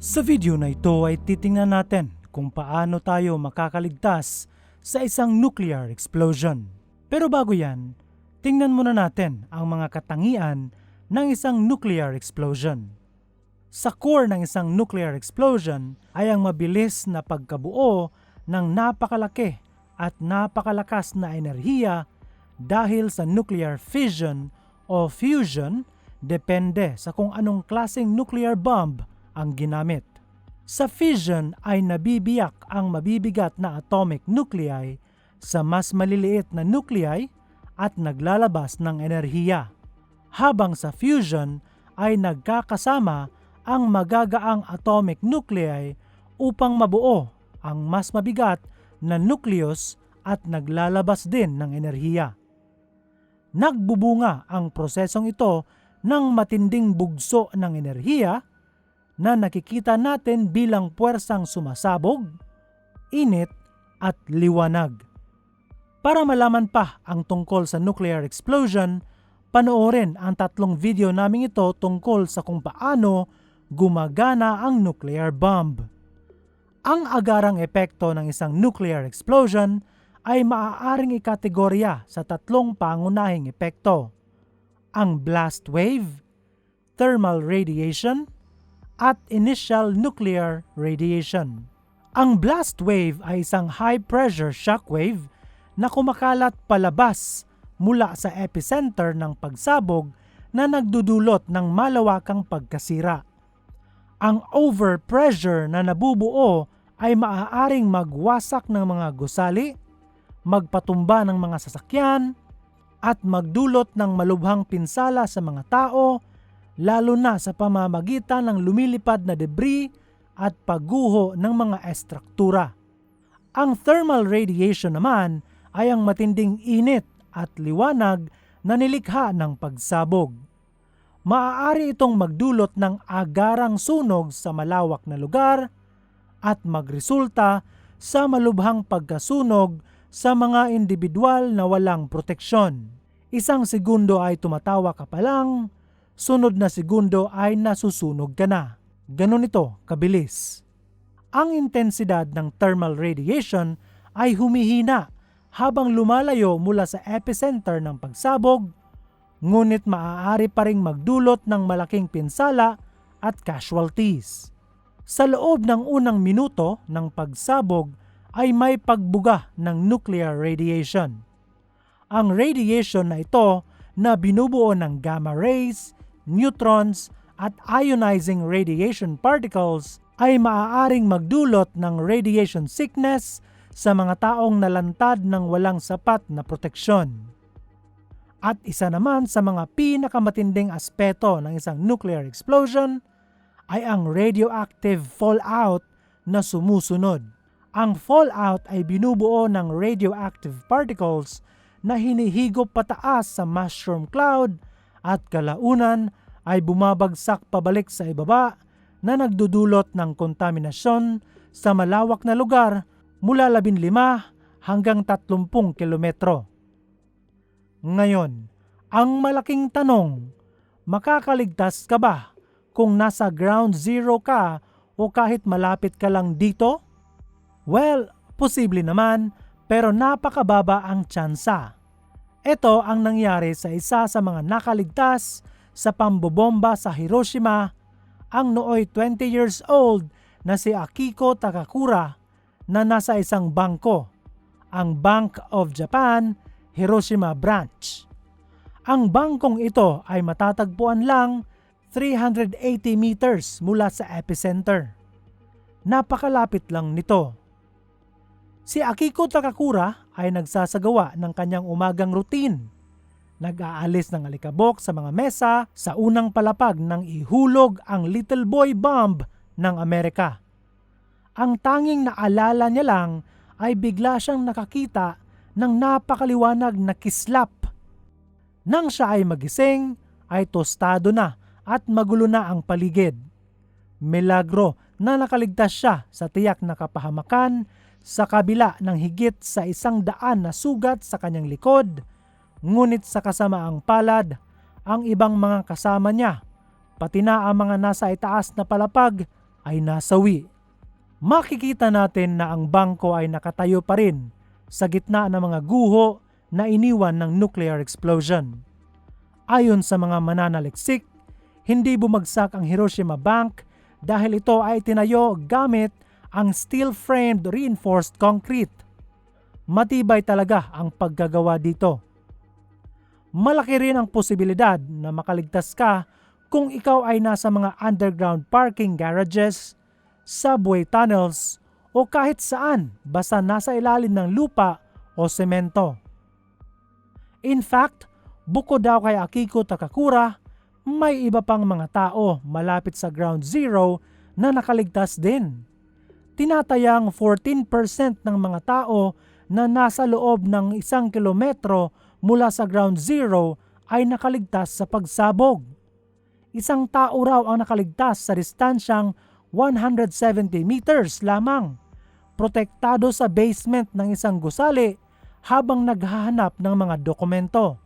Sa video na ito ay titingnan natin kung paano tayo makakaligtas sa isang nuclear explosion. Pero bago yan, tingnan muna natin ang mga katangian ng isang nuclear explosion. Sa core ng isang nuclear explosion ay ang mabilis na pagkabuo ng napakalaki at napakalakas na enerhiya dahil sa nuclear fission o fusion depende sa kung anong klaseng nuclear bomb ang ginamit. Sa fission ay nabibiyak ang mabibigat na atomic nuclei sa mas maliliit na nuclei at naglalabas ng enerhiya. Habang sa fusion ay nagkakasama ang magagaang atomic nuclei upang mabuo ang mas mabigat na nucleus at naglalabas din ng enerhiya. Nagbubunga ang prosesong ito ng matinding bugso ng enerhiya na nakikita natin bilang puwersang sumasabog, init at liwanag. Para malaman pa ang tungkol sa nuclear explosion, panoorin ang tatlong video naming ito tungkol sa kung paano gumagana ang nuclear bomb. Ang agarang epekto ng isang nuclear explosion ay maaaring ikategorya sa tatlong pangunahing epekto. Ang blast wave, thermal radiation, at initial nuclear radiation. Ang blast wave ay isang high-pressure shockwave na kumakalat palabas mula sa epicenter ng pagsabog na nagdudulot ng malawakang pagkasira. Ang overpressure na nabubuo ay maaaring magwasak ng mga gusali, magpatumba ng mga sasakyan, at magdulot ng malubhang pinsala sa mga tao lalo na sa pamamagitan ng lumilipad na debris at pagguho ng mga estruktura. Ang thermal radiation naman ay ang matinding init at liwanag na nilikha ng pagsabog. Maaari itong magdulot ng agarang sunog sa malawak na lugar at magresulta sa malubhang pagkasunog sa mga individual na walang proteksyon. Isang segundo ay tumatawa ka pa lang sunod na segundo ay nasusunog ka na. Ganon ito kabilis. Ang intensidad ng thermal radiation ay humihina habang lumalayo mula sa epicenter ng pagsabog, ngunit maaari pa ring magdulot ng malaking pinsala at casualties. Sa loob ng unang minuto ng pagsabog ay may pagbuga ng nuclear radiation. Ang radiation na ito na binubuo ng gamma rays, neutrons at ionizing radiation particles ay maaaring magdulot ng radiation sickness sa mga taong nalantad ng walang sapat na proteksyon. At isa naman sa mga pinakamatinding aspeto ng isang nuclear explosion ay ang radioactive fallout na sumusunod. Ang fallout ay binubuo ng radioactive particles na hinihigop pataas sa mushroom cloud at kalaunan ay bumabagsak pabalik sa ibaba na nagdudulot ng kontaminasyon sa malawak na lugar mula 15 hanggang 30 kilometro. Ngayon, ang malaking tanong, makakaligtas ka ba kung nasa ground zero ka o kahit malapit ka lang dito? Well, posible naman pero napakababa ang tsansa. Ito ang nangyari sa isa sa mga nakaligtas sa pambobomba sa Hiroshima ang nooy 20 years old na si Akiko Takakura na nasa isang bangko, ang Bank of Japan Hiroshima Branch. Ang bangkong ito ay matatagpuan lang 380 meters mula sa epicenter. Napakalapit lang nito. Si Akiko Takakura ay nagsasagawa ng kanyang umagang routine. Nag-aalis ng alikabok sa mga mesa sa unang palapag nang ihulog ang Little Boy Bomb ng Amerika. Ang tanging naalala niya lang ay bigla siyang nakakita ng napakaliwanag na kislap. Nang siya ay magising, ay tostado na at magulo na ang paligid. Milagro na nakaligtas siya sa tiyak na kapahamakan sa kabila ng higit sa isang daan na sugat sa kanyang likod, ngunit sa kasamaang palad, ang ibang mga kasama niya, pati na ang mga nasa itaas na palapag, ay nasawi. Makikita natin na ang bangko ay nakatayo pa rin sa gitna ng mga guho na iniwan ng nuclear explosion. Ayon sa mga mananaliksik, hindi bumagsak ang Hiroshima Bank dahil ito ay tinayo gamit ang steel-framed reinforced concrete. Matibay talaga ang paggagawa dito. Malaki rin ang posibilidad na makaligtas ka kung ikaw ay nasa mga underground parking garages, subway tunnels, o kahit saan basta nasa ilalim ng lupa o semento. In fact, bukod daw kay Akiko Takakura, may iba pang mga tao malapit sa ground zero na nakaligtas din. Tinatayang 14% ng mga tao na nasa loob ng isang kilometro mula sa ground zero ay nakaligtas sa pagsabog. Isang tao raw ang nakaligtas sa distansyang 170 meters lamang, protektado sa basement ng isang gusali habang naghahanap ng mga dokumento.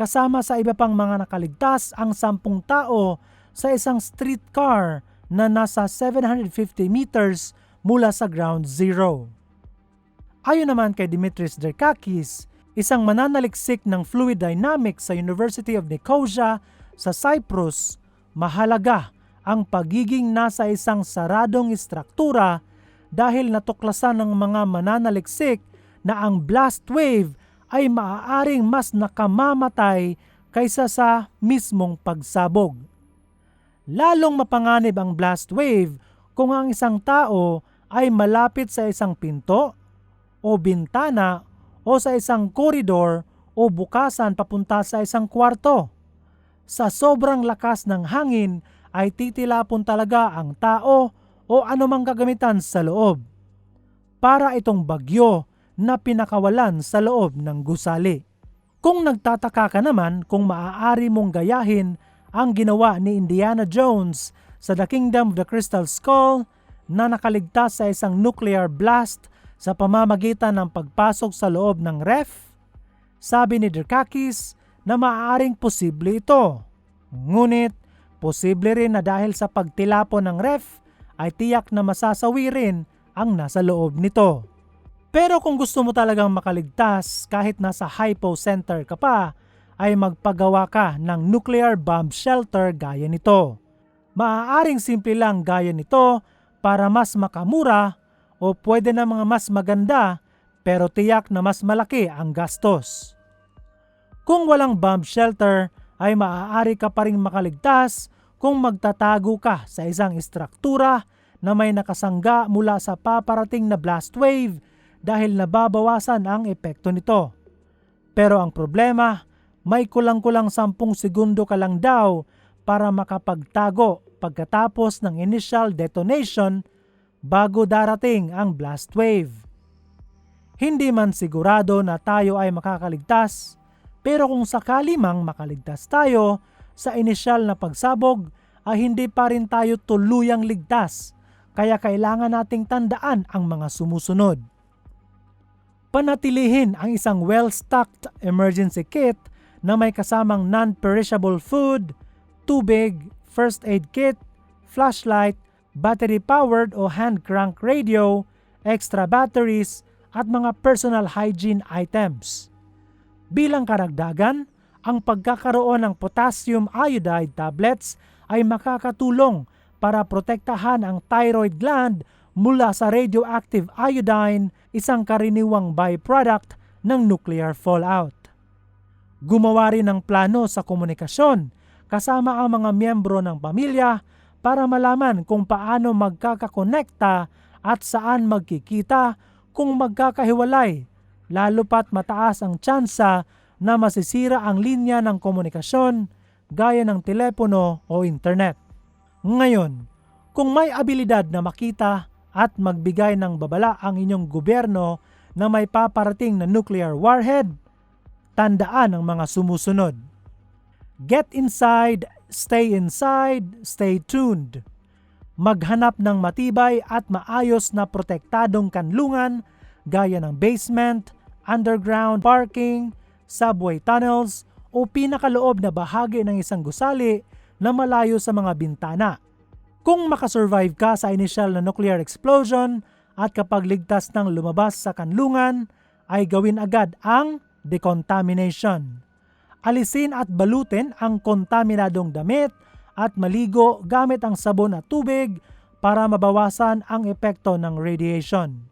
Kasama sa iba pang mga nakaligtas ang sampung tao sa isang streetcar na nasa 750 meters mula sa ground zero. Ayon naman kay Dimitris Derkakis, isang mananaliksik ng fluid dynamics sa University of Nicosia sa Cyprus, mahalaga ang pagiging nasa isang saradong istruktura dahil natuklasan ng mga mananaliksik na ang blast wave ay maaaring mas nakamamatay kaysa sa mismong pagsabog. Lalong mapanganib ang blast wave kung ang isang tao ay malapit sa isang pinto o bintana o sa isang koridor o bukasan papunta sa isang kwarto. Sa sobrang lakas ng hangin ay titilapon talaga ang tao o anumang kagamitan sa loob. Para itong bagyo na pinakawalan sa loob ng gusali. Kung nagtataka ka naman kung maaari mong gayahin ang ginawa ni Indiana Jones sa The Kingdom of the Crystal Skull na nakaligtas sa isang nuclear blast sa pamamagitan ng pagpasok sa loob ng ref? Sabi ni Derkakis na maaaring posible ito. Ngunit, posible rin na dahil sa pagtilapon ng ref ay tiyak na masasawi rin ang nasa loob nito. Pero kung gusto mo talagang makaligtas kahit nasa hypocenter ka pa, ay magpagawa ka ng nuclear bomb shelter gaya nito. Maaaring simple lang gaya nito para mas makamura o pwede na mga mas maganda pero tiyak na mas malaki ang gastos. Kung walang bomb shelter ay maaari ka pa rin makaligtas kung magtatago ka sa isang istruktura na may nakasangga mula sa paparating na blast wave dahil nababawasan ang epekto nito. Pero ang problema, may kulang-kulang 10 segundo ka lang daw para makapagtago pagkatapos ng initial detonation bago darating ang blast wave. Hindi man sigurado na tayo ay makakaligtas, pero kung sakali mang makaligtas tayo sa inisyal na pagsabog ay hindi pa rin tayo tuluyang ligtas kaya kailangan nating tandaan ang mga sumusunod. Panatilihin ang isang well-stocked emergency kit na may kasamang non-perishable food, tubig, first aid kit, flashlight, battery-powered o hand-crank radio, extra batteries, at mga personal hygiene items. Bilang karagdagan, ang pagkakaroon ng potassium iodide tablets ay makakatulong para protektahan ang thyroid gland mula sa radioactive iodine, isang karaniwang byproduct ng nuclear fallout. Gumawa rin ng plano sa komunikasyon kasama ang mga miyembro ng pamilya para malaman kung paano magkakakonekta at saan magkikita kung magkakahiwalay, lalo pat mataas ang tsansa na masisira ang linya ng komunikasyon gaya ng telepono o internet. Ngayon, kung may abilidad na makita at magbigay ng babala ang inyong gobyerno na may paparating na nuclear warhead, tandaan ang mga sumusunod. Get inside stay inside, stay tuned. Maghanap ng matibay at maayos na protektadong kanlungan gaya ng basement, underground parking, subway tunnels o pinakaloob na bahagi ng isang gusali na malayo sa mga bintana. Kung makasurvive ka sa initial na nuclear explosion at kapag ligtas ng lumabas sa kanlungan, ay gawin agad ang decontamination. Alisin at balutin ang kontaminadong damit at maligo gamit ang sabon at tubig para mabawasan ang epekto ng radiation.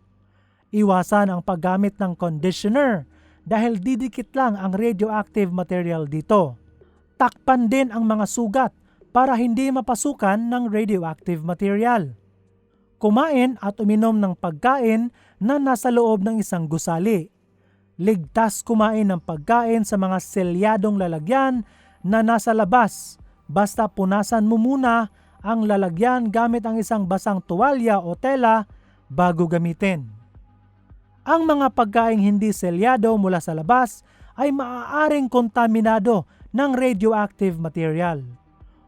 Iwasan ang paggamit ng conditioner dahil didikit lang ang radioactive material dito. Takpan din ang mga sugat para hindi mapasukan ng radioactive material. Kumain at uminom ng pagkain na nasa loob ng isang gusali. Ligtas kumain ng pagkain sa mga selyadong lalagyan na nasa labas basta punasan mo muna ang lalagyan gamit ang isang basang tuwalya o tela bago gamitin. Ang mga pagkaing hindi selyado mula sa labas ay maaaring kontaminado ng radioactive material.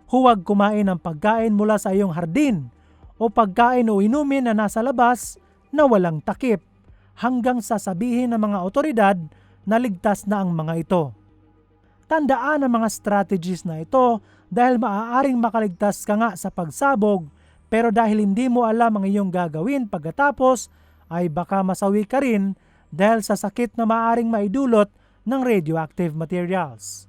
Huwag kumain ng pagkain mula sa iyong hardin o pagkain o inumin na nasa labas na walang takip hanggang sasabihin ng mga otoridad na ligtas na ang mga ito. Tandaan ang mga strategies na ito dahil maaaring makaligtas ka nga sa pagsabog pero dahil hindi mo alam ang iyong gagawin pagkatapos ay baka masawi ka rin dahil sa sakit na maaaring maidulot ng radioactive materials.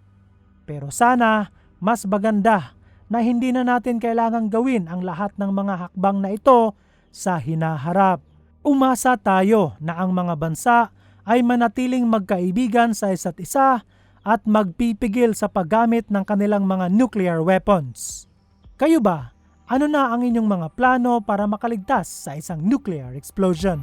Pero sana mas maganda na hindi na natin kailangang gawin ang lahat ng mga hakbang na ito sa hinaharap. Umasa tayo na ang mga bansa ay manatiling magkaibigan sa isa't isa at magpipigil sa paggamit ng kanilang mga nuclear weapons. Kayo ba, ano na ang inyong mga plano para makaligtas sa isang nuclear explosion?